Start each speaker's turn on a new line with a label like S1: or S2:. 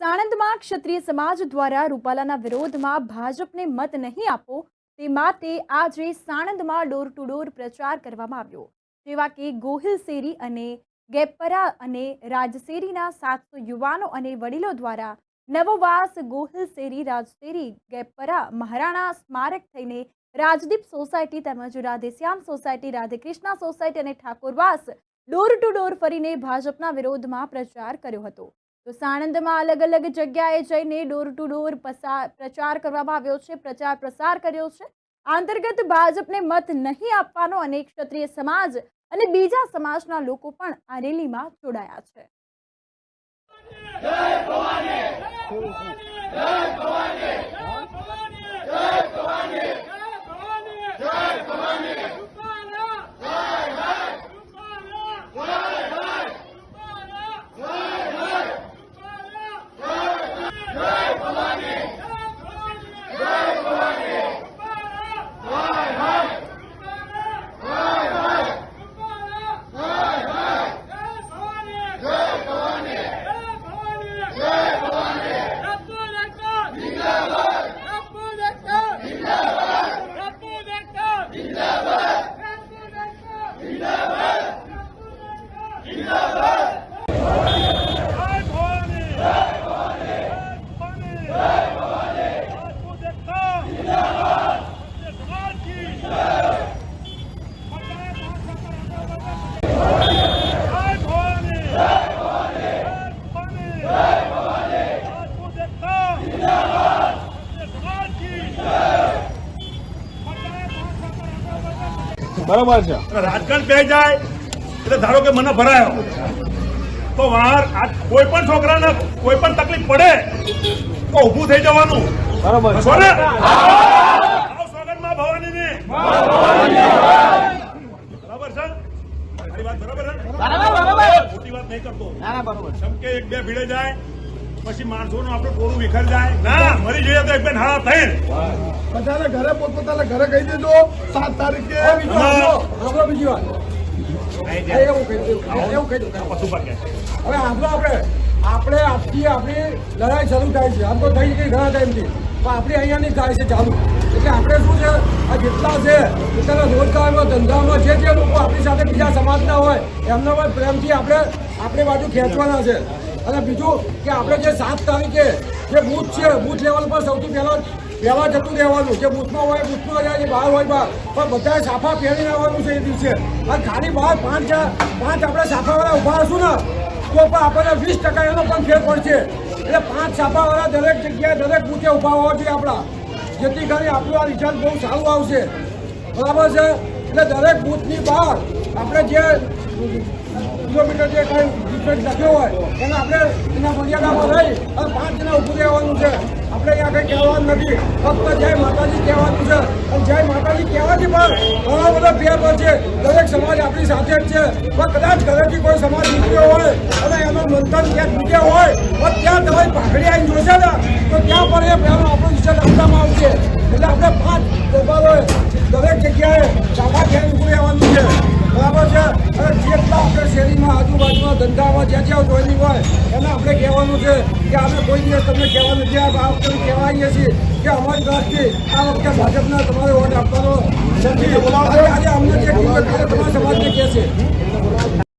S1: સાણંદમાં ક્ષત્રિય સમાજ દ્વારા રૂપાલાના વિરોધમાં ભાજપને મત નહીં આપો તે માટે આજે સાણંદમાં ડોર ટુ ડોર પ્રચાર કરવામાં આવ્યો. જેવા કે ગોહિલ શેરી અને ગેપરા અને રાજશેરીના સાતસો યુવાનો અને વડીલો દ્વારા નવવાસ ગોહિલ શેરી, રાજશેરી ગેપરા મહારાણા સ્મારક થઈને રાજદીપ સોસાયટી તેમજ રાધેશ્યામ સોસાયટી, રાધેકૃષ્ણા સોસાયટી અને ઠાકોરવાસ ડોર ટુ ડોર ફરીને ભાજપના વિરોધમાં પ્રચાર કર્યો હતો. તો સાણંદમાં અલગ અલગ જગ્યાએ જઈને ડોર ટુ ડોર પ્રચાર કરવામાં આવ્યો છે, પ્રચાર પ્રસાર કર્યો છે. અંતર્ગત ભાજપને મત નહીં આપવાનો અને ક્ષત્રિય સમાજ અને બીજા સમાજના લોકો પણ આ રેલીમાં જોડાયા છે
S2: જય ભવાની જય ભવાની જય ભવાની રાજપૂત એકતા જિંદાબાદ સમાજ કી જય ભવાની જય ભવાની જય ભવાની રાજપૂત એકતા જિંદાબાદ સમાજ કી
S3: બરોબર છે.
S2: રાજકારણ બે જાય એટલે ધારો કે મને ભરાયો. તો વાર કોઈ પણ છોકરાને કોઈ પણ તકલીફ પડે તો ઊભું થઈ જવાનું.
S3: બરોબર છે.
S2: બરાબર? ને? આવો સ્વાગતમાં ભવાનીની. બરાબર છે? મારી વાત બરાબર છે? ખોટી વાત નહીં કરતો. કેમ કે એક બે ભીડે જાય પછી માણસોનું આપડે ટોળું વિખર જાય. ના. મરી જઈએ તો એક બે નાણા થઈ
S4: બધાને ઘરે પોતપોતાના ઘરે કહી દેજો સાત તારીખે બીજી વાત. હવે આપણો આપણે આપણે આજથી આપણી લડાઈ શરૂ થાય છે. આમ તો થઈ ગઈ ઘણા ટાઈમથી પણ આપણી અહીંયાની થાય છે ચાલુ. એટલે આપણે શું છે? આ જેટલા છે પોતાના રોજગારમાં ધંધામાં જે જે લોકો આપણી સાથે બીજા સમાજના હોય એમના પણ પ્રેમથી આપણે આપણી બાજુ ખેંચવાના છે. અને બીજું કે આપણે જે સાત તારીખે જે બૂથ છે, બૂથ લેવલ પર સૌથી પહેલા પહેલા જતું રહેવાનું. જે બૂથમાં હોય, બૂથમાં જાય બહાર હોય, બહાર. પણ બધાએ સાફા પહેરીને રહેવાનું છે એ દિવસે. અને ખાલી બહાર પાંચ પાંચ આપણે સાફાવાળા ઊભા હશું ને, તો પણ આપણને વીસ ટકા એનો પણ ફેર પડશે. એટલે પાંચ સાફાવાળા દરેક જગ્યાએ દરેક બૂથે ઊભા હોવા જોઈએ આપણા. જેથી કરી આપણું આ રિઝલ્ટ બહુ સારું આવશે. બરાબર છે? એટલે દરેક બૂથની બહાર આપણે જે કિલોમીટર જે કાંઈ ડિફરન્સ લખ્યો હોય, એને આપણે એના મર્યાદામાં રહી અને પાંચ જણા ઉભું રહેવાનું છે. આપણે અહીંયા કંઈ કહેવાનું નથી. ફક્ત જય માતાજી કહેવાનું છે. અને જય માતાજી કહેવાથી પણ ઘણો બધો ફેર છે. દરેક સમાજ આપણી સાથે જ છે. પણ કદાચ ઘરેથી કોઈ સમાજ નીકળ્યો હોય અને એનો મંથન ક્યાંક નીકળ્યો હોય, પણ ત્યાં તમારી પાઘડી આવીને જોશે ને, તો ત્યાં પણ એ પહેલો આપણો વિચાર આપવામાં આવશે. એટલે ધંધામાં જ્યાં જ્યાં જોઈની હોય, એને આપણે કહેવાનું છે કે અમે કોઈ દિવસ તમને કહેવાનું નથી આ વખતે કહેવાઈએ છીએ કે અમારી તરફથી આ વખતે ભાજપના તમારે વોટ આપવાનો નથી આજે અમને જે કીધું તમારા સમાજને કહે છે